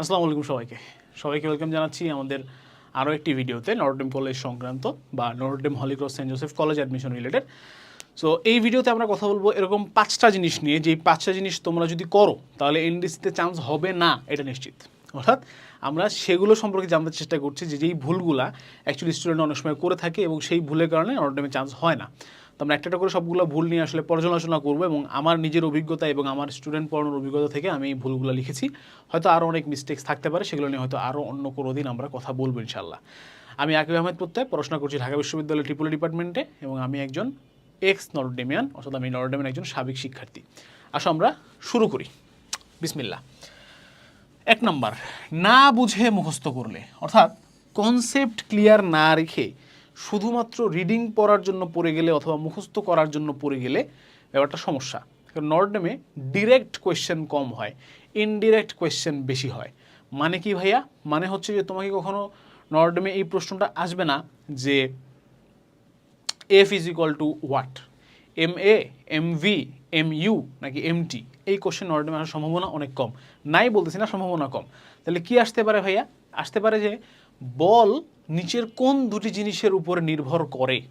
আসসালামু আলাইকুম সবাইকে। সবাইকে ওয়েলকাম জানাচ্ছি আমাদের আরও একটি ভিডিওতে নর্ডেম কলেজ সংক্রান্ত বা Notre Dame Holy Cross Saint Joseph college admission related so এই ভিডিওতে আমরা কথা বলব এরকম পাঁচটা জিনিস নিয়ে। যে পাঁচটা জিনিস তোমরা যদি করো, তাহলে এনডিসিতে চান্স হবে না, এটা নিশ্চিত। অর্থাৎ আমরা সেগুলো সম্পর্কে জানতে চেষ্টা করছি যে যেই ভুলগুলা অ্যাকচুয়ালি স্টুডেন্ট অনেক সময় করে থাকে এবং সেই ভুলের কারণে নর্ডেমে চান্স হয় না। তো আমরা একটা করে সবগুলো ভুল নিয়ে আসলে পর্যালোচনা করব এবং আমার নিজের অভিজ্ঞতা এবং আমার স্টুডেন্ট পড়ানোর অভিজ্ঞতা থেকে আমি এই ভুলগুলো লিখেছি। হয়তো আরও অনেক মিস্টেক্স থাকতে পারে, সেগুলো নিয়ে হয়তো আরও অন্য কোনো দিন আমরা কথা বলব ইনশাল্লাহ আমি আকিব আহমেদ প্রত্যয়, পড়াশোনা করছি ঢাকা বিশ্ববিদ্যালয়ের ট্রিপল ডিপার্টমেন্টে এবং আমি একজন এক্স নরডেমিয়ান, অর্থাৎ আমি নরডেমিয়ান একজন সাবেক শিক্ষার্থী। আসো আমরা শুরু করি। বিসমিল্লা এক নাম্বার, না বুঝে মুখস্থ করলে, অর্থাৎ কনসেপ্ট ক্লিয়ার না রেখে শুধুমাত্র রিডিং পড়ার জন্য পড়ে গেলে অথবা মুখস্থ করার জন্য পড়ে গেলে ব্যাপারটা সমস্যা। কারণ নর্ডেমে ডিরেক্ট কোয়েশ্চেন কম হয় ইনডিরেক্ট কোয়েশ্চেন বেশি হয়। মানে কি ভাইয়া? মানে হচ্ছে যে তোমাকে কখনো নর্ডেমে এই প্রশ্নটা আসবে না যে F is equal to what M A M V M U নাকি এম টি এই কোশ্চেন নর্ডেমে আসার সম্ভাবনা অনেক কম। নাই বলতেছি না, সম্ভাবনা কম। তাহলে কি আসতে পারে ভাইয়া? আসতে পারে যে বল নিচের কোন দুটি জিনিসের উপর নির্ভর করে?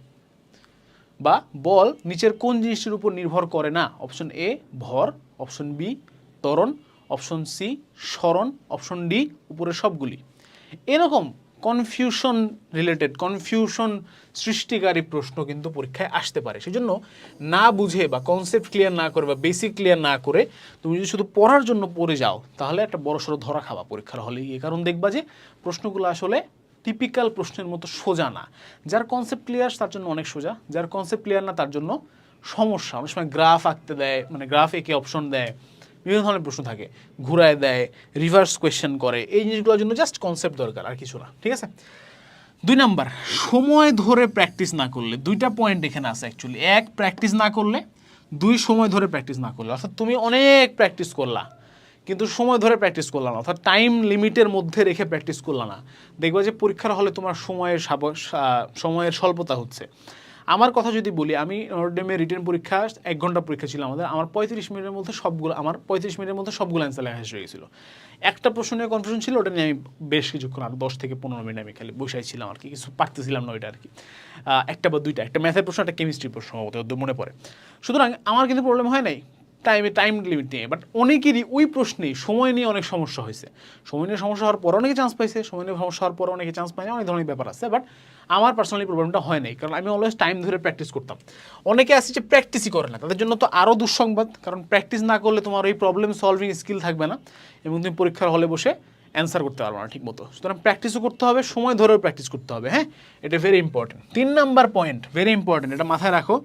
বা বল নিচের কোন জিনিসের উপর নির্ভর করে না? অপশন এ, ভর। অপশন বি, ত্বরণ। অপশন সি, স্মরণ। অপশন ডি উপরে সবগুলি। এরকম কনফিউশন রিলেটেড কনফিউশন সৃষ্টিকারী প্রশ্ন কিন্তু পরীক্ষায় আসতে পারে। সেই জন্য না বুঝে বা কনসেপ্ট ক্লিয়ার না করে বা বেসিক ক্লিয়ার না করে তুমি যদি শুধু পড়ার জন্য পড়ে যাও, তাহলে একটা বড় সড়ো ধরা খাওয়া পরীক্ষার হলে। গিয়ে কারণ দেখবা যে প্রশ্নগুলো আসলে টিপিক্যাল প্রশ্নের মতো সোজা না। যার কনসেপ্ট ক্লিয়ার তার জন্য অনেক সোজা। যার কনসেপ্ট ক্লিয়ার না, তার জন্য সমস্যা। অনেক সময় গ্রাফ আঁকতে দেয় মানে গ্রাফ এঁকে অপশন দেয়। বিভিন্ন ধরনের প্রশ্ন থাকে। ঘুরায় দেয় রিভার্স কোয়েশ্চেন করে, এই জিনিসগুলোর জন্য জাস্ট কনসেপ্ট দরকার, আর কিছু না, ঠিক আছে? দুই নাম্বার, সময় ধরে প্র্যাকটিস না করলে, দুইটা পয়েন্ট এখানে আছে অ্যাকচুয়ালি এক প্র্যাকটিস না করলে, দুই, সময় ধরে প্র্যাকটিস না করলে। অর্থাৎ তুমি অনেক প্র্যাকটিস করলা, কিন্তু সময় ধরে প্র্যাকটিস করলাম না, অর্থাৎ টাইম লিমিটের মধ্যে রেখে প্র্যাকটিস করলাম না। দেখবা যে পরীক্ষার হলে তোমার সময়ের সময়ের স্বল্পতা হচ্ছে। আমার কথা যদি বলি, আমি নর্ডেমে রিটেন পরীক্ষা, এক ঘণ্টা পরীক্ষা ছিল আমাদের, আমার পঁয়ত্রিশ মিনিটের মধ্যে সবগুলো, আমার পঁয়ত্রিশ মিনিটের মধ্যে সবগুলো অ্যান্সার লেখা শেষ হয়ে একটা প্রশ্ন নিয়ে কনফিউশন ছিল, ওটা নিয়ে আমি বেশ কিছুক্ষণ আর দশ থেকে পনেরো মিনিট আমি খালি বসাই ছিলাম আর কি, কিছু পারতেছিলাম না ওইটা আর কি। একটা বা দুইটা, একটা ম্যাথের প্রশ্ন, একটা কেমিস্ট্রি প্রশ্ন ওদের মনে পড়ে। সুতরাং আমার কিন্তু প্রবলেম হয় নাই টাইমে টাইম লিমিট নিয়ে বাট অনেকেরই ওই প্রশ্নেই সময় নিয়ে অনেক সমস্যা হয়েছে। সময় নিয়ে সমস্যা হওয়ার পর অনেকে চান্স পাইছে, সময় নিয়ে সমস্যা হওয়ার পর অনেকে চান্স পায়নি অনেক ধরনের ব্যাপার আছে বাট আমার পার্সোনালি প্রবলেমটা হয় নাই, কারণ আমি অলওয়েজ টাইম ধরে প্র্যাকটিস করতাম। অনেকে আছে যে প্র্যাকটিসই করে না, তাদের জন্য তো আরও দুঃসংবাদ, কারণ প্র্যাকটিস না করলে তোমার ওই প্রবলেম সলভিং স্কিল থাকবে না এবং তুমি পরীক্ষার হলে বসে অ্যান্সার করতে পারব না ঠিক মতো সুতরাং প্র্যাকটিসও করতে হবে, সময় ধরেও প্র্যাকটিস করতে হবে হ্যাঁ? এটা ভেরি ইম্পর্টেন্ট তিন নাম্বার পয়েন্ট ভেরি ইম্পর্টেন্ট এটা মাথায় রাখো।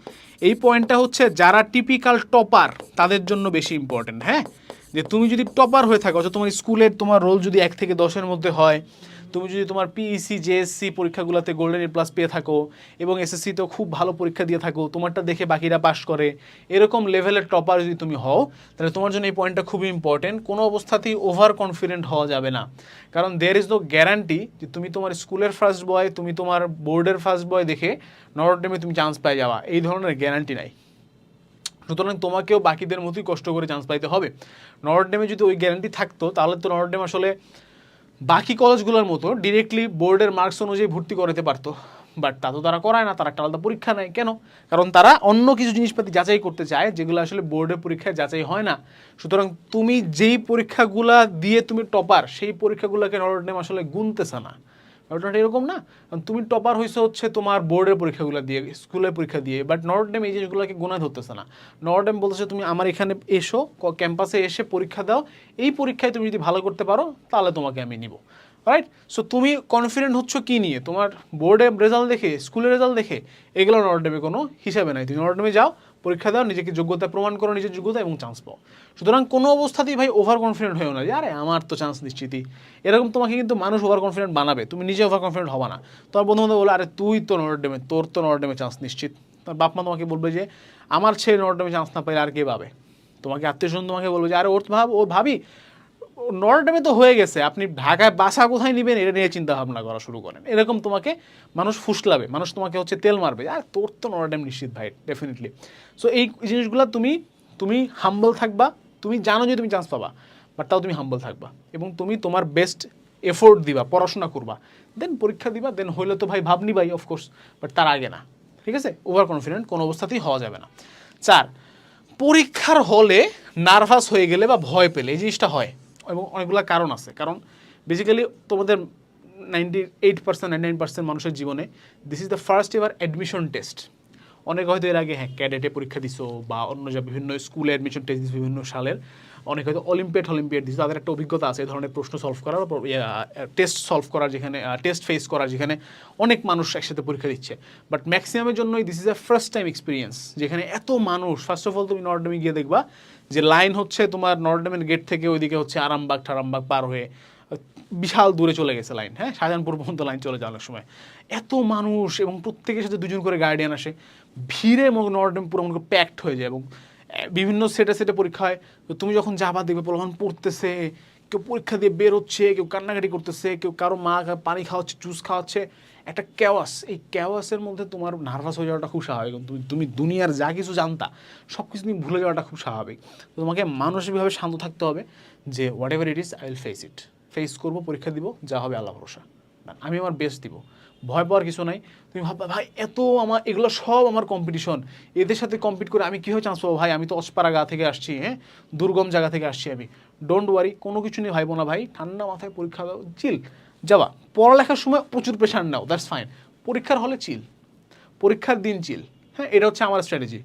এই পয়েন্টটা হচ্ছে যারা টিপিক্যাল টপার তাদের জন্য বেশি ইম্পর্টেন্ট হ্যাঁ? যে তুমি যদি টপার হয়ে থাকো অর্থাৎ তোমার স্কুলের তোমার রোল যদি এক থেকে দশের মধ্যে হয় তুমি যদি তোমার পিইসি জেএসসি পরীক্ষাগুলোতে গোল্ডেন এ প্লাস পেয়ে থাকো এবং এসএসসিতেও খুব ভালো পরীক্ষা দিয়ে থাকো, তোমারটা দেখে বাকিরা পাশ করে, এরকম লেভেলের টপার যদি তুমি হও, তাহলে তোমার জন্য এই পয়েন্টটা খুবই ইম্পর্টেন্ট কোনো অবস্থাতেই ওভার কনফিডেন্ট হওয়া যাবে না। কারণ দেয়ার ইজ নো গ্যারান্টি যে তুমি তোমার স্কুলের ফার্স্ট বয় তুমি তোমার বোর্ডের ফার্স্ট বয় দেখে নরডেমে তুমি চান্স পেয়ে যাওয়া। এই ধরনের গ্যারান্টি নাই। সুতরাং তোমাকেও বাকিদের মতোই কষ্ট করে চান্স পাইতে হবে। নরডেমে যদি ওই গ্যারান্টি থাকতো, তাহলে তো নরডেম আসলে বাকি কলেজগুলোর মতো ডিরেক্টলি বোর্ডের মার্কস অনুযায়ী ভর্তি করাতে পারতো। বাট তা তো তারা করায় না, তারা একটা আলাদা পরীক্ষা নেয়। কেন? কারণ তারা অন্য কিছু জিনিসপাতি যাচাই করতে চায়, যেগুলো আসলে বোর্ডের পরীক্ষায় যাচাই হয় না। সুতরাং তুমি যেই পরীক্ষাগুলা দিয়ে তুমি টপার সেই পরীক্ষাগুলোকে নরডেম আসলে গুনতেছে না। ঘটনাটা এরকম না? তুমি টপার হয়েছে হচ্ছে তোমার বোর্ডের পরীক্ষাগুলো দিয়ে, স্কুলের পরীক্ষা দিয়ে বাট নর্ডেম এই জিনিসগুলোকে গোনা ধরতেছে না। নর্ডেম বলতেছে তুমি আমার এখানে এসো ক্যাম্পাসে এসে পরীক্ষা দাও, এই পরীক্ষায় তুমি যদি ভালো করতে পারো, তাহলে তোমাকে আমি নিব। রাইট সো তুমি কনফিডেন্ট হচ্ছ কি নিয়ে? তোমার বোর্ডে রেজাল্ট দেখে, স্কুলের রেজাল্ট দেখে, এগুলো নর্ডেমে কোনো হিসাবে নাই। তুমি নর্ডেমে যাও পরীক্ষা দাও, নিজেকে যোগ্যতা প্রমাণ করো, নিজের যোগ্যতা এবং চান্স পাও। সুতরাং কোনো অবস্থাতেই ভাই ওভার কনফিডেন্ট হয়েও না যে, আরে, আমার তো চান্স নিশ্চিতই। এরকম তোমাকে কিন্তু মানুষ ওভার কনফিডেন্ট বানাবে। তুমি নিজে ওভার কনফিডেন্ট হবা না। তোমার বন্ধু বান্ধব বলো, আরে, তুই তো নরডেমে তোর তো নরডেমে চান্স নিশ্চিত। তার বাপ মা তোমাকে বলবে যে, আমার ছেলে নরডেমে চান্স না পাইলে আর কে পাবে? তোমাকে আত্মীয় স্বজন তোমাকে বলবে যে, আরে, ওর ভাব, ও ভাবি নর্ডেমে তো হয়ে গেছে। আপনি ঢাকায় বাসা কোথায় নেবেন, এটা নিয়ে চিন্তা ভাবনা করা শুরু করেন। এরকম তোমাকে মানুষ ফুসলাবে, মানুষ তোমাকে হচ্ছে তেল মারবে। আর তোর তো নর্ডেম নিশ্চিত ভাই ডেফিনেটলি সো এই জিনিসগুলো তুমি তুমি হাম্বল থাকবা, তুমি জানো যে তুমি চান্স পাবা বাট তাও তুমি হাম্বল থাকবা। এবং তুমি তোমার বেস্ট এফোর্ট দিবা, পড়াশোনা করবা। দেন পরীক্ষা দিবা দেন হইলে তো ভাই ভাবনি ভাই অফকোর্স বাট তার আগে না। ঠিক আছে? ওভার কনফিডেন্ট কোনো অবস্থাতেই হওয়া যাবে না। চার, পরীক্ষার হলে নার্ভাস হয়ে গেলে বা ভয় পেলে, এই জিনিসটা হয়। এবং অনেকগুলো কারণ আছে। কারণ বেসিক্যালি তোমাদের ninety eight percent nine nine percent মানুষের জীবনে this is the first ever admission test অনেক হয়তো এর আগে হ্যাঁ ক্যাডেটে পরীক্ষা দিছো বা অন্য যা বিভিন্ন স্কুলে অ্যাডমিশন টেস্ট দিছো, বিভিন্ন সালের। অনেক হয়তো অলিম্পিয়াড অলিম্পিয়াড দিছো তাদের একটা অভিজ্ঞতা আছে এই ধরনের প্রশ্ন সলভ করার টেস্ট সলভ করার যেখানে টেস্ট ফেস করার যেখানে অনেক মানুষ একসাথে পরীক্ষা দিচ্ছে। বাট ম্যাক্সিমামের জন্যই this is a first time experience যেখানে এত মানুষ ফার্স্ট অফ অল তুমি নর্ডমে গিয়ে দেখবা যে লাইন হচ্ছে তোমার নর্ডমের গেট থেকে ওইদিকে হচ্ছে আরামবাগ, ঠারামবাগ পার হয়ে বিশাল দূরে চলে গেছে লাইন হ্যাঁ? শাহজাহানপুর পর্যন্ত লাইন চলে যাওয়ার সময়। এত মানুষ এবং প্রত্যেকের সাথে দুজন করে গার্ডিয়ান আসে। ভিড়ে নর্ডেম পুরো মনে প্যাকড হয়ে যায় এবং বিভিন্ন সেটে সেটে পরীক্ষা হয়। তুমি যখন যাবা দেখবে প্রলোভন পড়তেছে, কেউ পরীক্ষা দিয়ে বের হচ্ছে, কেউ কান্নাকাটি করতেছে, কেউ কারও মা পানি খাওয়াচ্ছে জুস খাওয়াচ্ছে। একটা ক্যাওয়াস এই ক্যাওয়াসের মধ্যে তোমার নার্ভাস হয়ে যাওয়াটা খুব স্বাভাবিক তুমি তুমি দুনিয়ার যা কিছু জানতা সব কিছু তুমি ভুলে যাওয়াটা খুব স্বাভাবিক। তো তোমাকে মানসিকভাবে শান্ত থাকতে হবে যে whatever it is I will face it face করব, পরীক্ষা দিব, যা হবে আল্লাহ ভরসা। আমি আমার বেস্ট দিব। ভয় পাওয়ার কিছু নাই। তুমি ভাববা, ভাই, এত আমার, এগুলো সব আমার কম্পিটিশন এদের সাথে কম্পিট করে আমি কীভাবে চান্স পাবো? ভাই, আমি তো অসপাড়া গা থেকে আসছি হ্যাঁ? দুর্গম জায়গা থেকে আসছি আমি। ডোন্ট ওয়ারি কোনো কিছু নিয়ে ভাইবো না, ভাই। ঠান্ডা মাথায় পরীক্ষা দাও চিল যাবা, পড়ালেখার সময় প্রচুর প্রেশার নাও দ্যাটস ফাইন পরীক্ষার হলে চিল পরীক্ষার দিন চিল হ্যাঁ এটা হচ্ছে আমার স্ট্র্যাটেজি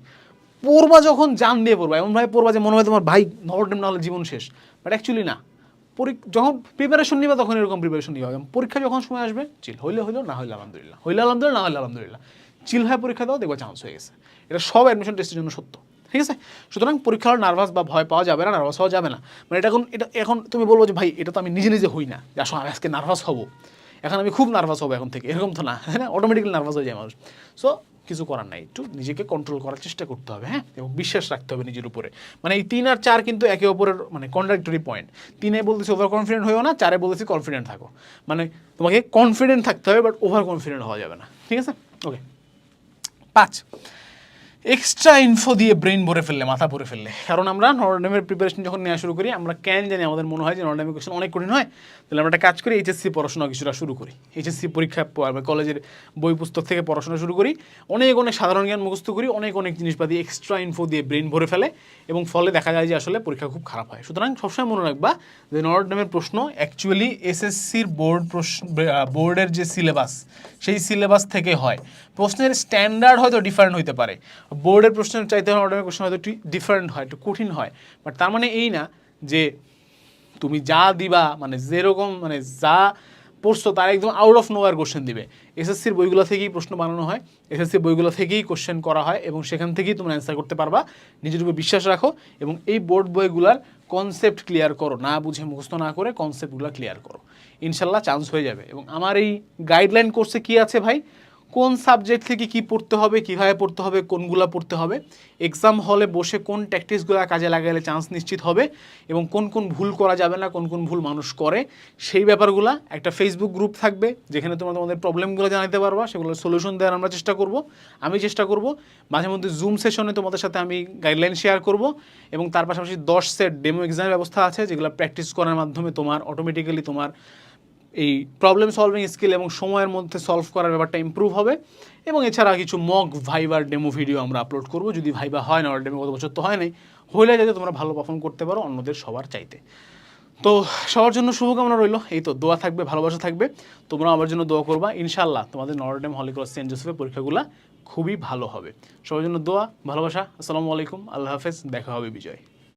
পড়বা যখন, জান দিয়ে পড়বা। এমন ভাই পড়বা যে মনে হয় তোমার, ভাই, নরডেম না হলে জীবন শেষ। বাট অ্যাকচুয়ালি না। যখন প্রিপারেশন নিবা তখন এরকম প্রিপারেশন নিবা। পরীক্ষা যখন সময় আসবে চিল হইলে হইল না হইলে আলহামদুলিল্লাহ। হইলে আলহামদুলিল্লাহ, না হইলে আলহামদুলিল্লাহ। চিল হয়ে পরীক্ষা দাও দেখবা চান্স হয়ে গেছে। এটা সব অ্যাডমিশন টেস্টের জন্য সত্য। ঠিক আছে? সুতরাং পরীক্ষার নার্ভাস বা ভয় পাওয়া যাবে না নার্ভাস হওয়া যাবে না। মানে এটা এখন এটা এখন তুমি বলব যে, ভাই, এটা তো আমি নিজে নিজে হই না। যে আসলে আমি আজকে নার্ভাস হব। এখন আমি খুব নার্ভাস হব এখন থেকে। এরকম তো না হ্যাঁ? অটোমেটিক্যালি নার্ভাস হয়ে যায় মানুষ। সো কিছু করার নাই। একটু নিজেকে কন্ট্রোল করার চেষ্টা করতে হবে হ্যাঁ? এবং বিশ্বাস রাখতে হবে নিজের উপরে। মানে এই তিন আর চার কিন্তু একে অপরের মানে কন্ট্রাক্টরি পয়েন্ট তিনে বলতেছি ওভার কনফিডেন্ট হয়েও না, চারে বলতেছি কনফিডেন্ট থাকো। মানে তোমাকে কনফিডেন্ট থাকতে হবে বাট ওভার কনফিডেন্ট হওয়া যাবে না। ঠিক আছে? ওকে পাঁচ। এক্সট্রা ইনফো দিয়ে ব্রেন ভরে ফেললে, মাথা ভরে ফেললে। কারণ আমরা নরডেমের প্রিপারেশন যখন নেওয়া শুরু করি, আমরা কেন জানি আমাদের মনে হয় যে নরডেমের কোশ্চেন অনেক কঠিন হয়। তাহলে আমরা একটা কাজ করি এইচএসসি পড়াশোনা কিছুটা শুরু করি। এইচএসসি পরীক্ষা কলেজের বই পুস্তক থেকে পড়াশোনা শুরু করি। অনেক অনেক সাধারণ জ্ঞান মুখস্থ করি, অনেক অনেক জিনিসপাতি এক্সট্রা ইনফো দিয়ে ব্রেন ভরে ফেলে এবং ফলে দেখা যায় যে আসলে পরীক্ষা খুব খারাপ হয়। সুতরাং সবসময় মনে রাখবা যে নরডেমের প্রশ্ন অ্যাকচুয়ালি এসএসসির বোর্ড প্রশ্ন বোর্ডের যে সিলেবাস সেই সিলেবাস থেকে হয়। প্রশ্নের স্ট্যান্ডার্ড হয়তো ডিফারেন্ট হইতে পারে। বোর্ডের প্রশ্নের চাইতে নর্ডেমের প্রশ্ন হয়তো একটু ডিফারেন্ট হয়, একটু কঠিন হয়। বাট তার মানে এই না যে তুমি যা দিবা মানে যেরকম মানে যা পড়ছো তার একদম আউট অফ নোয়ার কোশ্চেন দিবে। এসএসসির বইগুলো থেকেই প্রশ্ন বানানো হয়। এসএসসির বইগুলো থেকেই কোশ্চেন করা হয় এবং সেখান থেকেই তুমি অ্যান্সার করতে পারবা। নিজের উপর বিশ্বাস রাখো এবং এই বোর্ড বইগুলার কনসেপ্ট ক্লিয়ার করো। না বুঝে মুখস্থ না করে কনসেপ্টগুলো ক্লিয়ার করো। ইনশাল্লাহ চান্স হয়ে যাবে। এবং আমার এই গাইডলাইন কোর্সে কী আছে ভাই? কোন সাবজেক্ট থেকে কি পড়তে হবে, কীভাবে পড়তে হবে, কোনগুলা পড়তে হবে এক্সাম হলে বসে কোন ট্যাকটিক্সগুলো কাজে লাগালে চান্স নিশ্চিত হবে এবং কোন কোন ভুল করা যাবে না, কোন কোন ভুল মানুষ করে, সেই ব্যাপারগুলো একটা ফেসবুক গ্রুপ থাকবে, যেখানে তোমরা তোমাদের প্রবলেমগুলো জানাতে পারবা সেগুলোর সলিউশন দেওয়ার আমরা চেষ্টা করব। আমি চেষ্টা করব, মাঝে মধ্যে জুম সেশনে তোমাদের সাথে আমি গাইডলাইন শেয়ার করব এবং তার পাশাপাশি দশ সেট ডেমো এক্সামের ব্যবস্থা আছে, যেগুলো প্র্যাকটিস করার মাধ্যমে তোমার অটোমেটিক্যালি তোমার এই প্রবলেম সলভিং স্কিল এবং সময়ের মধ্যে সলভ করার ব্যাপারটা ইমপ্রুভ হবে। এবং এছাড়া কিছু মক ভাইবার ডেমো ভিডিও আমরা আপলোড করব। যদি ভাইবা হয় না ডেমো গত বছর তো হয় নাই, হইলে যাতে তোমরা ভালো পারফর্ম করতে পারো অন্যদের সবার চাইতে। তো সবার জন্য শুভকামনা রইল। এই তো, দোয়া থাকবে, ভালোবাসা থাকবে। তোমরা আমার জন্য দোয়া করবা। ইনশাল্লাহ তোমাদের নরডেম হলিক্রস সেন্ট জোসেফের পরীক্ষাগুলো খুবই ভালো হবে। সবার জন্য দোয়া, ভালোবাসা। আসসালামু আলাইকুম। আল্লাহ হাফেজ। দেখা হবে বিজয়।